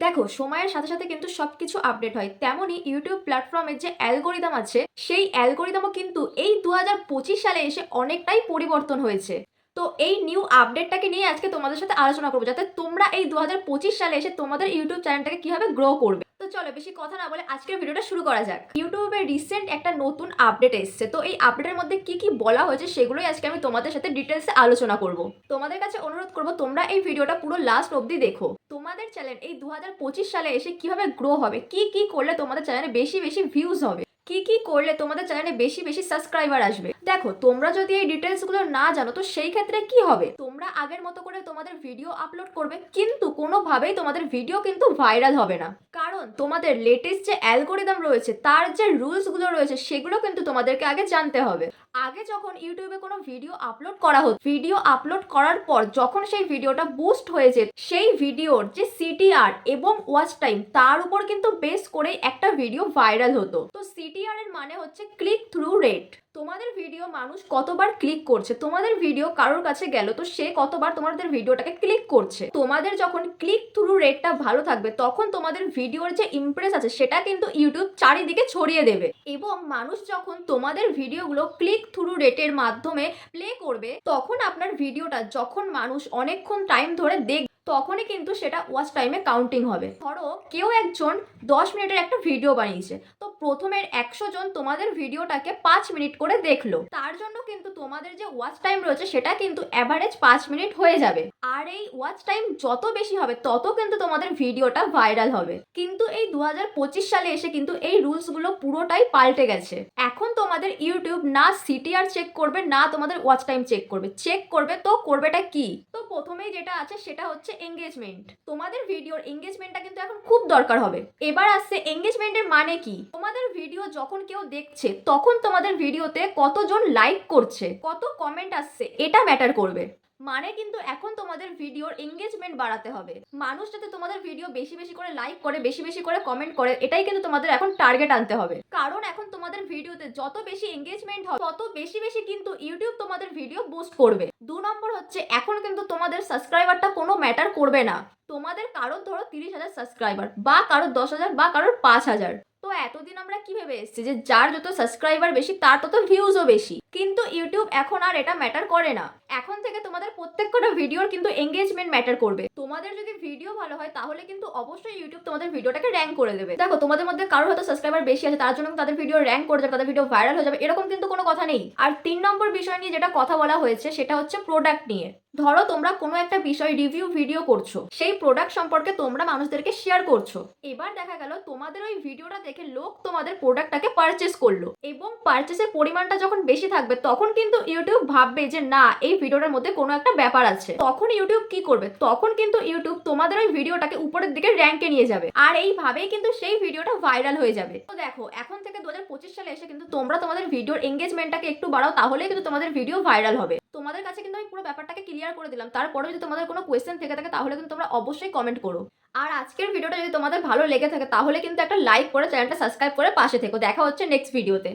দেখো, সময়ের সাথে সাথে কিন্তু সব কিছু আপডেট হয়। তেমনই ইউটিউব প্ল্যাটফর্মের যে অ্যালগোরিদম আছে, সেই অ্যালগোরিদমও কিন্তু এই দু হাজার পঁচিশ সালে এসে অনেকটাই পরিবর্তন হয়েছে। তো এই নিউ আপডেটটাকে নিয়ে আজকে তোমাদের সাথে আলোচনা করব, যাতে তোমরা এই দু হাজার পঁচিশ সালে এসে তোমাদের ইউটিউব চ্যানেলটাকে কীভাবে গ্রো করবে। চলো বেশি কথা না বলে আজকের ভিডিওটা শুরু করা যাক। ইউটিউবে রিসেন্ট একটা নতুন আপডেট এসছে। তো এই আপডেটের মধ্যে কি কি বলা হয়েছে সেগুলোই আজকে আমি তোমাদের সাথে ডিটেলসে আলোচনা করব। তোমাদের কাছে অনুরোধ করব, তোমরা এই ভিডিওটা পুরো লাস্ট অবধি দেখো। তোমাদের চ্যানেল এই দু হাজার পঁচিশ সালে এসে কীভাবে গ্রো হবে, কি কি করলে তোমাদের চ্যানেলে বেশি বেশি ভিউজ হবে, কি কি করলে তোমাদের চ্যানেলে বেশি বেশি সাবস্ক্রাইবার আসবে দেখো, তোমরা যদি এই ডিটেলসগুলো না জানো, তো সেই ক্ষেত্রে কি হবে? তোমরা আগের মতো করে তোমাদের ভিডিও আপলোড করবে, কিন্তু কোনোভাবেই তোমাদের ভিডিও কিন্তু ভাইরাল হবে না। কারণ তোমাদের লেটেস্ট যে অ্যালগোরিদম রয়েছে, তার যে রুলসগুলো রয়েছে, সেগুলো কিন্তু তোমাদেরকে আগে জানতে হবে। আগে যখন ইউটিউবে কোনো ভিডিও আপলোড করা হতো ভিডিও আপলোড করার পর যখন সেই ভিডিওটা বুস্ট হয়ে যেত সেই ভিডিওর যে সিটিআর এবং ওয়াচ টাইম তার উপর কিন্তু বেস করে একটা ভিডিও ভাইরাল হতো। তো সিটিআর এর মানে হচ্ছে ক্লিক থ্রু রেট তোমাদের ভিডিও মানুষ কতবার ক্লিক করছে? তোমাদের ভিডিও কারোর কাছে গেল তো সে কতবার তোমাদের ভিডিওটাকে ক্লিক করছে? তোমাদের যখন ক্লিক থ্রু রেটটা ভালো থাকবে, তখন তোমাদের ভিডিওর যে ইমপ্রেস আছে, সেটা কিন্তু ইউটিউব চারিদিকে ছড়িয়ে দেবে। এবং মানুষ যখন তোমাদের ভিডিওগুলো ক্লিক থ্রু রেটের মাধ্যমে প্লে করবে, তখন আপনার ভিডিওটা যখন মানুষ অনেকক্ষণ টাইম ধরে দেখ তখনই কিন্তু সেটা ওয়াচ টাইমে কাউন্টিং হবে। ধরো কেউ একজন দশ মিনিটের একটা ভিডিও বানিয়েছে, তো প্রথমের একশো জন তোমাদের ভিডিওটাকে পাঁচ মিনিট করে দেখল। তার জন্য কিন্তু তোমাদের যে ওয়াচ টাইম রয়েছে, সেটা কিন্তু অ্যাভারেজ পাঁচ মিনিট হয়ে যাবে। আর এই ওয়াচ টাইম যত বেশি হবে, তত কিন্তু তোমাদের ভিডিওটা ভাইরাল হবে। কিন্তু এই দু হাজার পঁচিশ সালে এসে কিন্তু এই রুলসগুলো পুরোটাই পাল্টে গেছে। এখন তোমাদের ইউটিউব না সিটিআর চেক করবে, না তোমাদের ওয়াচ টাইম চেক করবে। চেক করবে তো করবেটা কি? তো প্রথমেই যেটা আছে, সেটা হচ্ছে এঙ্গেজমেন্ট তোমাদের ভিডিওর এঙ্গেজমেন্টটা কিন্তু এখন খুব দরকার হবে। এবার আসছে এঙ্গেজমেন্টের মানে কি? তোমাদের ভিডিও যখন কেউ দেখছে, তখন তোমাদের ভিডিওতে কতজন লাইক করছে, কত কমেন্ট আসছে, এটা ম্যাটার করবে। মানে কিন্তু এখন তোমাদের ভিডিওর এঙ্গেজমেন্ট বাড়াতে হবে। মানুষ যাতে তোমাদের ভিডিও বেশি বেশি করে লাইক করে, বেশি বেশি করে কমেন্ট করে, এটাই কিন্তু তোমাদের এখন টার্গেট আনতে হবে। কারণ এখন তোমাদের ভিডিওতে যত বেশি এঙ্গেজমেন্ট হবে, তত বেশি বেশি কিন্তু ইউটিউব তোমাদের ভিডিও বুস্ট করবে। দু নম্বর হচ্ছে, এখন কিন্তু তোমাদের সাবস্ক্রাইবারটা কোনো ম্যাটার করবে না। তোমাদের কারোর ধরো তিরিশ হাজার সাবস্ক্রাইবার বা কারোর দশ হাজার বা কারোর পাঁচ হাজার। তো এতদিন আমরা কি ভেবে এসেছি যে যার যত সাবস্ক্রাইবার বেশি, তার তত ভিউজও বেশি। কিন্তু ইউটিউব এখন আর এটা ম্যাটার করে না। এখন থেকে তোমাদের প্রত্যেক কটা ভিডিওর কিন্তু এঙ্গেজমেন্ট ম্যাটার করবে। তোমাদের যদি ভিডিও ভালো হয়, তাহলে কিন্তু অবশ্যই ইউটিউব তোমাদের ভিডিওটাকে র্যাঙ্ক করে দেবে। দেখো, তোমাদের মধ্যে কারোর হয়তো সাবস্ক্রাইবার বেশি আছে, তার জন্য তাদের ভিডিও র্যাঙ্ক করে যাবে তাদের ভিডিও ভাইরাল হয়ে যাবে, এরকম কিন্তু কোনো কথা নেই। আর তিন নম্বর বিষয় নিয়ে যেটা কথা বলা হয়েছে, সেটা হচ্ছে প্রোডাক্ট নিয়ে। ধরো তোমরা কোনো একটা বিষয় রিভিউ ভিডিও করছ, সেই প্রোডাক্ট সম্পর্কে তোমরা মানুষদেরকে শেয়ার করছ। এবার দেখা গেল তোমাদের ওই ভিডিওটা দেখে লোক তোমাদের প্রোডাক্টটাকে পারচেস করল এবং পারচেসের পরিমাণটা যখন বেশি থাকবে, তখন কিন্তু ইউটিউব ভাববে যে না, এই ভিডিওটার মধ্যে কোনো একটা ব্যাপার আছে। তখন ইউটিউব কি করবে? তখন কিন্তু ইউটিউব তোমাদের ওই ভিডিওটাকে উপরের দিকে র্যাঙ্কে নিয়ে যাবে। আর এইভাবেই কিন্তু সেই ভিডিওটা ভাইরাল হয়ে যাবে। তো দেখো, এখন থেকে দু হাজার পঁচিশ সালে এসে কিন্তু তোমরা তোমাদের ভিডিওর এঙ্গেজমেন্টটাকে একটু বাড়াও, তাহলেই কিন্তু তোমাদের ভিডিও ভাইরাল হবে। তোমাদের কাছে কিন্তু আমি পুরো ব্যাপারটাকে ক্লিয়ার করে দিলাম। তারপরে যদি তোমাদের কোনো কোয়েশ্চেন থেকে থাকে, তাহলে কিন্তু তোমরা অবশ্যই কমেন্ট করো। আর আজকের ভিডিওটা যদি তোমাদের ভালো লেগে থাকে, তাহলে কিন্তু একটা লাইক করে চ্যানেলটা সাবস্ক্রাইব করে পাশে থেকো। দেখা হচ্ছে নেক্সট ভিডিওতে